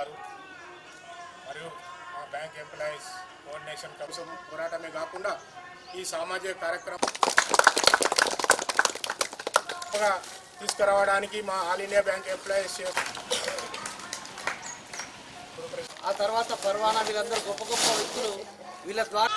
గారు మరియు మా బ్యాంక్ ఎంప్లాయీస్ కోఆర్డినేషన్ కమిషన్ పోరాటమే కాకుండా ఈ సామాజిక కార్యక్రమం తీసుకురావడానికి మా ఆల్ ఇండియా బ్యాంక్ ఎంప్లాయీస్ ఆ తర్వాత పర్వానా వీళ్ళందరూ గొప్ప గొప్ప వ్యక్తులు వీళ్ళ ద్వారా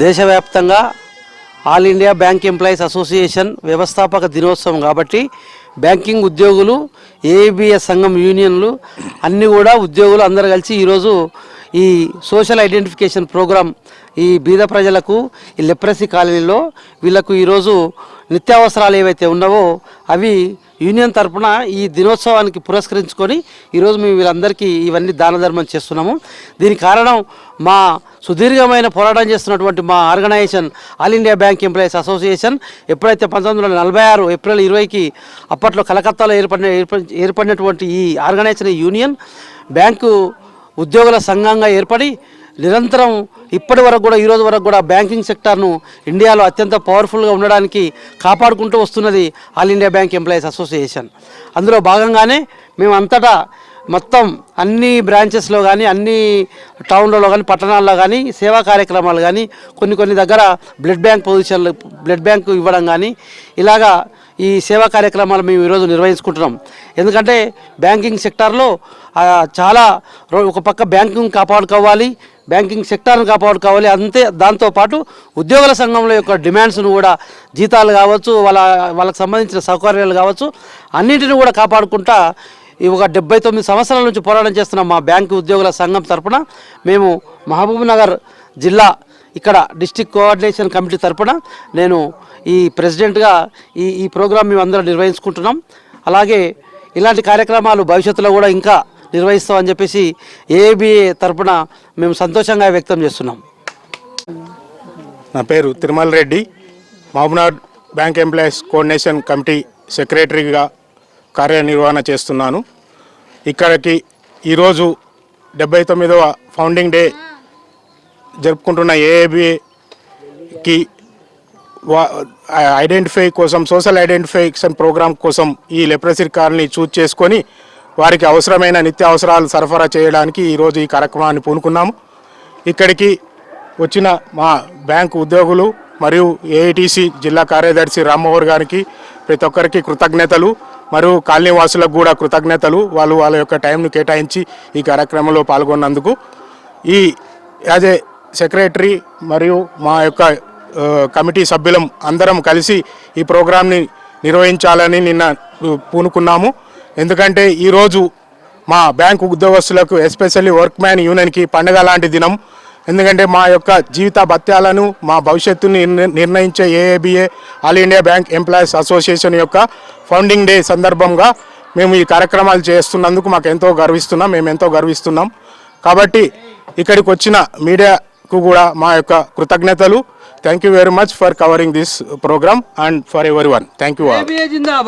దేశవ్యాప్తంగా all India bank employees association వ్యవస్థాపక దినోత్సవం కాబట్టి బ్యాంకింగ్ ఉద్యోగులు ఏబిఎస్ సంఘం యూనియన్లు అన్నీ కూడా ఉద్యోగులు అందరు కలిసి ఈరోజు ఈ సోషల్ ఐడెంటిఫికేషన్ ప్రోగ్రాం ఈ బీద ప్రజలకు ఈ లెప్రసీ కాలనీలో వీళ్ళకు ఈరోజు నిత్యావసరాలు ఏవైతే ఉన్నావో అవి యూనియన్ తరఫున ఈ దినోత్సవానికి పురస్కరించుకొని ఈరోజు మేము వీళ్ళందరికీ ఇవన్నీ దాన ధర్మం చేస్తున్నాము దీని కారణం మా సుదీర్ఘమైన పోరాటం చేస్తున్నటువంటి మా organisation all India bank employees association ఎప్పుడైతే పంతొమ్మిది వందల నలభై ఆరు ఏప్రిల్ ఇరవైకి అప్పట్లో కలకత్తాలో ఏర్పడిన ఏర్పడినటువంటి ఈ ఆర్గనైజేషన్ యూనియన్ బ్యాంకు ఉద్యోగుల సంఘంగా ఏర్పడి నిరంతరం ఇప్పటి వరకు కూడా ఈరోజు వరకు కూడా బ్యాంకింగ్ సెక్టార్ను ఇండియాలో అత్యంత పవర్ఫుల్గా ఉండడానికి కాపాడుకుంటూ వస్తున్నది all India bank employees association అందులో భాగంగానే మేమంతటా మొత్తం అన్ని బ్రాంచెస్లో కానీ అన్ని టౌన్లలో కానీ పట్టణాల్లో కానీ సేవా కార్యక్రమాలు కానీ కొన్ని కొన్ని దగ్గర బ్లడ్ బ్యాంక్ పొజిషన్లు బ్లడ్ బ్యాంకు ఇవ్వడం కానీ ఇలాగా ఈ సేవా కార్యక్రమాలు మేము ఈరోజు నిర్వహించుకుంటున్నాం ఎందుకంటే బ్యాంకింగ్ సెక్టార్లో చాలా ఒక పక్క బ్యాంకింగ్ కాపాడుకోవాలి బ్యాంకింగ్ సెక్టార్ను కాపాడుకోవాలి అంతే దాంతోపాటు ఉద్యోగుల సంఘంలో యొక్క డిమాండ్స్ను కూడా జీతాలు కావచ్చు వాళ్ళ వాళ్ళకి సంబంధించిన సౌకర్యాలు కావచ్చు అన్నింటిని కూడా కాపాడుకుంటా ఈ ఒక డెబ్బై తొమ్మిది సంవత్సరాల నుంచి పోరాటం చేస్తున్న మా బ్యాంకు ఉద్యోగుల సంఘం తరపున మేము మహబూబ్నగర్ జిల్లా ఇక్కడ డిస్టిక్ కోఆర్డినేషన్ కమిటీ తరపున నేను ఈ ప్రెసిడెంట్గా ఈ ఈ ప్రోగ్రాం మేము అందరం నిర్వహించుకుంటున్నాం అలాగే ఇలాంటి కార్యక్రమాలు భవిష్యత్తులో కూడా ఇంకా నిర్వహిస్తామని చెప్పేసి ఏబిఏ తరపున మేము సంతోషంగా వ్యక్తం చేస్తున్నాం నా పేరు Tirumala Reddy మహబూబ్నాథ్ bank employees coordination committee సెక్రటరీగా కార్యనిర్వహణ చేస్తున్నాను ఇక్కడికి ఈరోజు డెబ్బై తొమ్మిదవ ఫౌండింగ్ డే జరుపుకుంటున్న ఏఏబిఏకి ఐడెంటిఫై కోసం సోషల్ ఐడెంటిఫికేషన్ ప్రోగ్రామ్ కోసం ఈ లెప్రసీ కార్డుని చూజ్ చేసుకొని వారికి అవసరమైన నిత్య అవసరాలు సరఫరా చేయడానికి ఈరోజు ఈ కార్యక్రమాన్ని పూనుకున్నాము ఇక్కడికి వచ్చిన మా బ్యాంకు ఉద్యోగులు మరియు ఏఐటీసీ జిల్లా కార్యదర్శి రామ్మోహర్ గారికి ప్రతి ఒక్కరికి కృతజ్ఞతలు మరియు కాలనీ వాసులకు కూడా కృతజ్ఞతలు వాళ్ళు వాళ్ళ యొక్క టైంను కేటాయించి ఈ కార్యక్రమంలో పాల్గొన్నందుకు ఈ యాజ్ ఏ సెక్రటరీ మరియు మా యొక్క కమిటీ సభ్యులం అందరం కలిసి ఈ ప్రోగ్రాంని నిర్వహించాలని నిన్న పూనుకున్నాము ఎందుకంటే ఈరోజు మా బ్యాంకు ఉద్యోగస్తులకు ఎస్పెషల్లీ వర్క్ మ్యాన్ యూనియన్కి పండగ లాంటి దినం ఎందుకంటే మా యొక్క జీవిత భత్యాలను మా భవిష్యత్తుని నిర్ణయించే A A B A all India bank employees association యొక్క ఫౌండింగ్ డే సందర్భంగా మేము ఈ కార్యక్రమాలు చేస్తున్నందుకు మాకు ఎంతో గర్విస్తున్నాం మేము ఎంతో గర్విస్తున్నాం కాబట్టి ఇక్కడికి వచ్చిన మీడియాకు కూడా మా యొక్క కృతజ్ఞతలు Thank you very much for covering this program and for everyone. Thank you all.